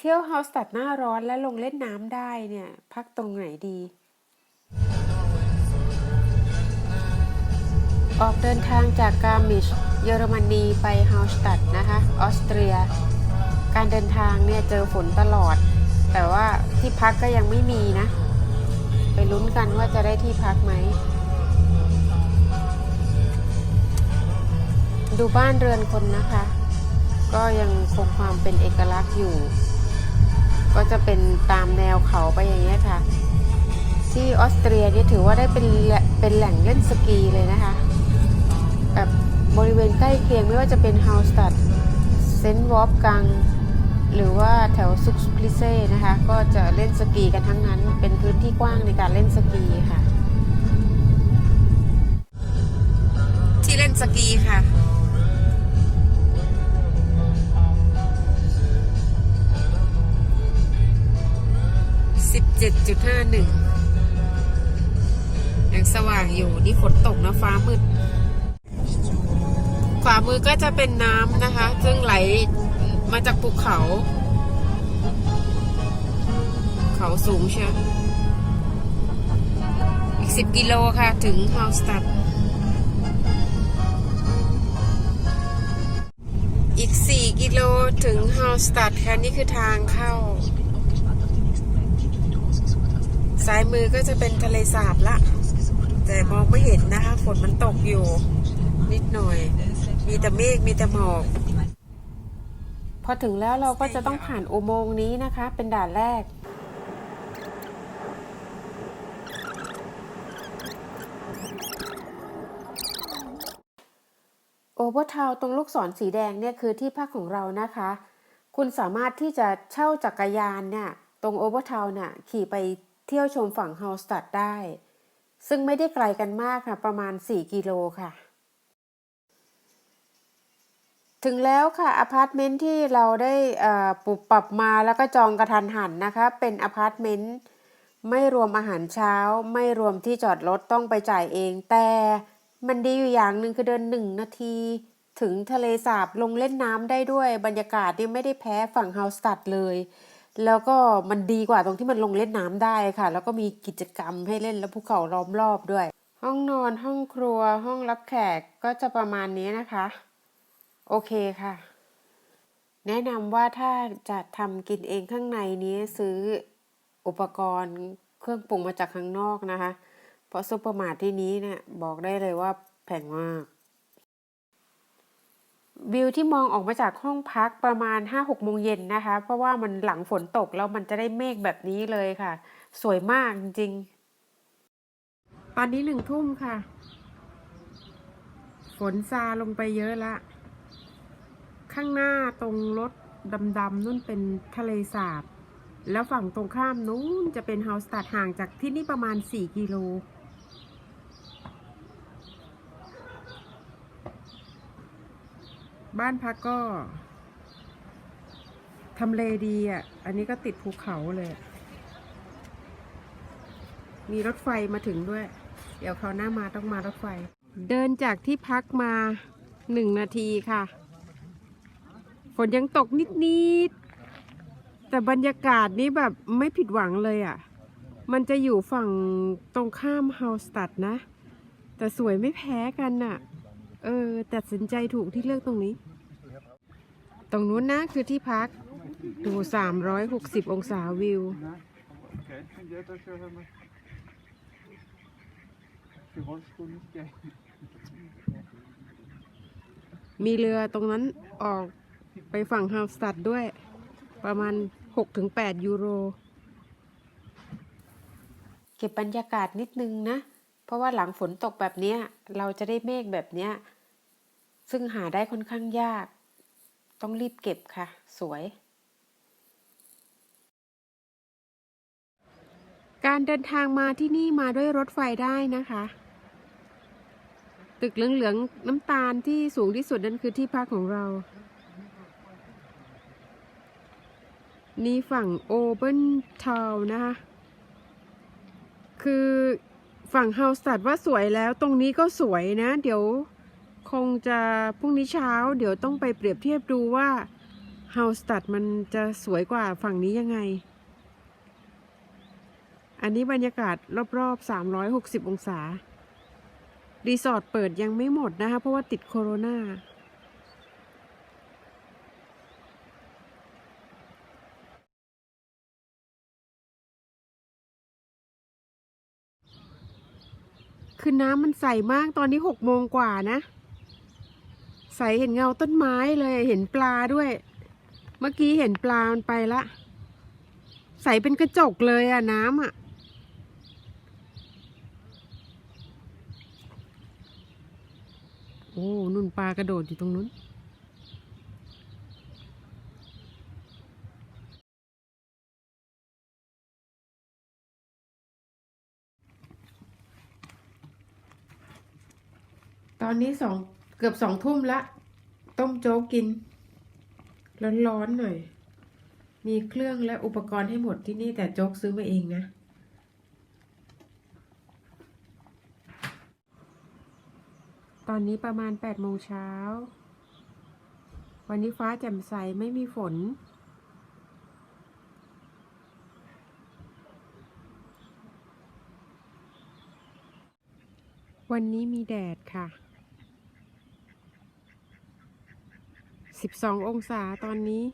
เที่ยวเฮาส์ตัดหน้าร้อนและลงเล่นน้ำได้เนี่ย พักตรงไหนดี ออกเดินทางจากกามิช เยอรมนีไปเฮาสตัดนะคะ ออสเตรีย การเดินทางเนี่ยเจอฝนตลอด แต่ว่าที่พักก็ยังไม่มีนะ ไปลุ้นกันว่าจะได้ที่พักไหม ดูบ้านเรือนคนนะคะ ก็ยังคงความเป็นเอกลักษณ์อยู่ ก็จะเป็นตามแนวเขาไปอย่างเงี้ยค่ะ ที่ออสเตรียนี่ถือว่าได้เป็นเป็นแหล่งเล่นสกีเลยนะคะแบบบริเวณใกล้เคียงไม่ว่าจะเป็นฮาสตัดเซนต์วอฟกังหรือว่าแถวซุกพลิเซ่นะคะ ก็จะเล่นสกีกันทั้งนั้นเป็นพื้นที่กว้างในการเล่นสกีค่ะ ที่เล่นสกีค่ะ 17.51ยังสว่างอยู่นี่ฝนตกนะฟ้ามืดขวามือก็จะเป็นน้ำนะคะ ซึ่งไหลมาจากภูเขา เขาสูงเชียวอีก10กิโลค่ะถึงฮาวสตัดอีก4กิโลถึงฮาวสตัดค่ะนี่คือทางเข้า ซ้ายมือก็จะเป็นทะเลสาบละ แต่มองไม่เห็นนะคะ ฝนมันตกอยู่ นิดหน่อย มีแต่เมฆมีแต่หมอกพอถึงแล้วเราก็จะต้องผ่านอุโมงค์นี้นะคะ เป็นด่านแรก โอเวอร์ทาวตรงลูกศรสีแดงเนี่ยคือที่พักของเรานะคะ คุณสามารถที่จะเช่าจักรยานเนี่ยตรงโอเวอร์ทาวเนี่ยขี่ไป เที่ยวชมฝั่งเฮาสตัดได้ ซึ่งไม่ได้ไกลกันมากค่ะ ประมาณ 4 กิโลค่ะ ถึงแล้วค่ะอพาร์ตเมนต์ที่เราได้ปรับปรับมาแล้วก็จองกระทันหันนะคะ เป็นอพาร์ตเมนต์ไม่รวมอาหารเช้า ไม่รวมที่จอดรถต้องไปจ่ายเอง แต่มันดีอยู่อย่างหนึ่งคือเดินหนึ่งนาทีถึงทะเลสาบลงเล่นน้ำได้ด้วยบรรยากาศนี่ไม่ได้แพ้ฝั่งเฮาสตัดเลย แล้วก็มันดีกว่าตรงที่มันลงเล่นน้ำได้ค่ะ แล้วก็มีกิจกรรมให้เล่นแล้วภูเขาล้อมรอบด้วย ห้องนอนห้องครัวห้องรับแขกก็จะประมาณนี้นะคะ โอเคค่ะ แนะนำว่าถ้าจะทำกินเองข้างในนี้ซื้ออุปกรณ์เครื่องปรุงมาจากข้างนอกนะคะ เพราะซุปเปอร์มาร์ทที่นี้เนี่ยบอกได้เลยว่าแพงมาก วิวที่มองออกมาจากห้องพักประมาณ 5-6โมงเย็นนะคะ เพราะว่ามันหลังฝนตกแล้วมันจะได้เมฆแบบนี้เลยค่ะ สวยมากจริงๆตอนนี้หนึ่งทุ่มค่ะ ฝนซาลงไปเยอะละ ข้างหน้าตรงรถดำๆนู่นเป็นทะเลสาบ แล้วฝั่งตรงข้ามนู้นจะเป็นเฮาส์ตัดห่างจากที่นี่ประมาณ 4 กิโล บ้านพักก็ทำเลดีอะ อันนี้ก็ติดภูเขาเลย มีรถไฟมาถึงด้วย เดี๋ยวคราวหน้ามาต้องมารถไฟ เดินจากที่พักมาหนึ่งนาทีค่ะ ฝนยังตกนิดๆ แต่บรรยากาศนี้แบบไม่ผิดหวังเลยอะ มันจะอยู่ฝั่งตรงข้ามเฮาสตัดนะ แต่สวยไม่แพ้กันน่ะ เออตัดสินใจถูกที่เลือกตรงนี้ ตรงนู้นนะคือที่พัก ดู 360 องศาวิว มีเรือตรงนั้นออกไปฝั่งฮาวสตัดด้วย ประมาณ 6-8 ยูโร เก็บบรรยากาศนิดนึงนะ เพราะว่าหลังฝนตกแบบนี้เราจะได้เมฆแบบนี้ซึ่งหาได้ค่อนข้างยาก ต้องรีบเก็บค่ะ สวย การเดินทางมาที่นี่มาด้วยรถไฟได้นะคะ ตึกเหลืองๆน้ำตาลที่สูงที่สุดนั่นคือที่พักของเรา นี่ฝั่งโอเ n นทาวนะคะ คือฝั่งเฮาสตัดว่าสวยแล้ว ตรงนี้ก็สวยนะ เดี๋ยว คงจะพรุ่งนี้เช้า เดี๋ยวต้องไปเปรียบเทียบดูว่าเฮาสตัดมันจะสวยกว่าฝั่งนี้ยังไง อันนี้บรรยากาศรอบๆ 360 องศา รีสอร์ทเปิดยังไม่หมดนะคะ เพราะว่าติดโคโรนาคือน้ำมันใสมากตอนนี้หกโมงกว่านะ ใสเห็นเงาต้นไม้เลยเห็นปลาด้วย เมื่อกี้เห็นปลามันไปละ ใสเป็นกระจกเลยอะน้ำอะโอ้นุ่นปลากระโดดอยู่ตรงนู้นตอนนี้สอง เกือบสองทุ่มละ ต้มโจ๊กกิน ร้อนๆหน่อย มีเครื่องและอุปกรณ์ให้หมดที่นี่แต่โจ๊กซื้อมาเองนะ ตอนนี้ประมาณแปดโมงเช้า วันนี้ฟ้าแจ่มใสไม่มีฝนวันนี้มีแดดค่ะ 12ององศาตอนนี้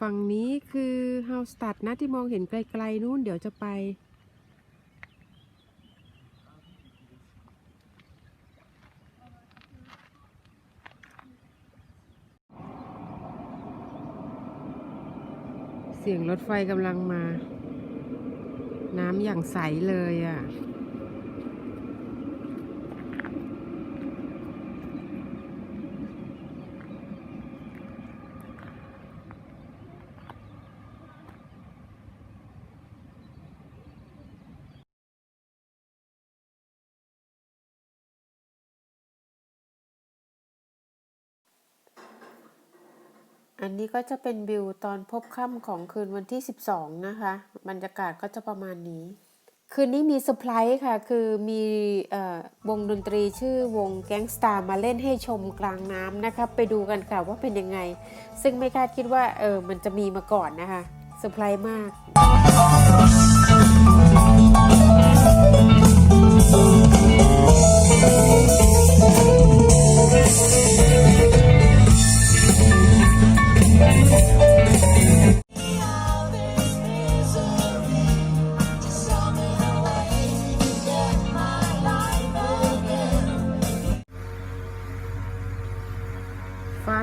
ฝั่งนี้คือเฮาสตัดนะที่มองเห็นไกลๆนู้นเดี๋ยวจะไป เสียงรถไฟกำลังมา น้ำอย่างใสเลยอะ อันนี้ก็จะเป็นวิวตอนพบค่ำของคืนวันที่ 12 นะคะ บรรยากาศก็จะประมาณนี้ คืนนี้มีเซอร์ไพรส์ค่ะ คือมีอวงดนตรีชื่อวงแก๊งสตาร์มาเล่นให้ชมกลางน้ำนะคะไปดูกันค่ะว่าเป็นยังไง ซึ่งไม่คาดคิดว่าเออมันจะมีมาก่อนนะคะเซอร์ไพรส์มาก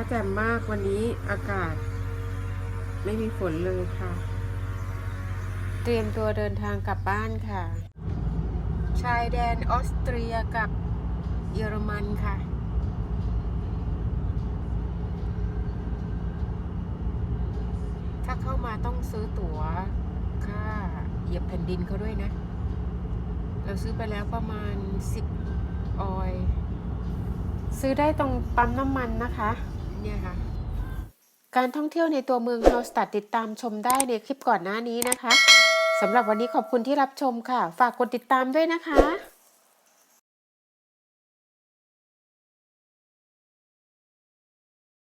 แจ่มมากวันนี้อากาศ ไม่มีฝนเลยค่ะ เตรียมตัวเดินทางกลับบ้านค่ะ ชายแดนออสเตรียกับเยอรมันค่ะ ถ้าเข้ามาต้องซื้อตั๋วค่าเหยียบแผ่นดินเขาด้วยนะ เราซื้อไปแล้วประมาณ 10 ออยซื้อได้ตรงปั๊มน้ำมันนะคะ เนี่ยค่ะ การท่องเที่ยวในตัวเมืองเฮาสตัดติดตามชมได้ในคลิปก่อนหน้านี้นะคะสำหรับวันนี้ขอบคุณที่รับชมค่ะ ฝากกดติดตามด้วยนะคะ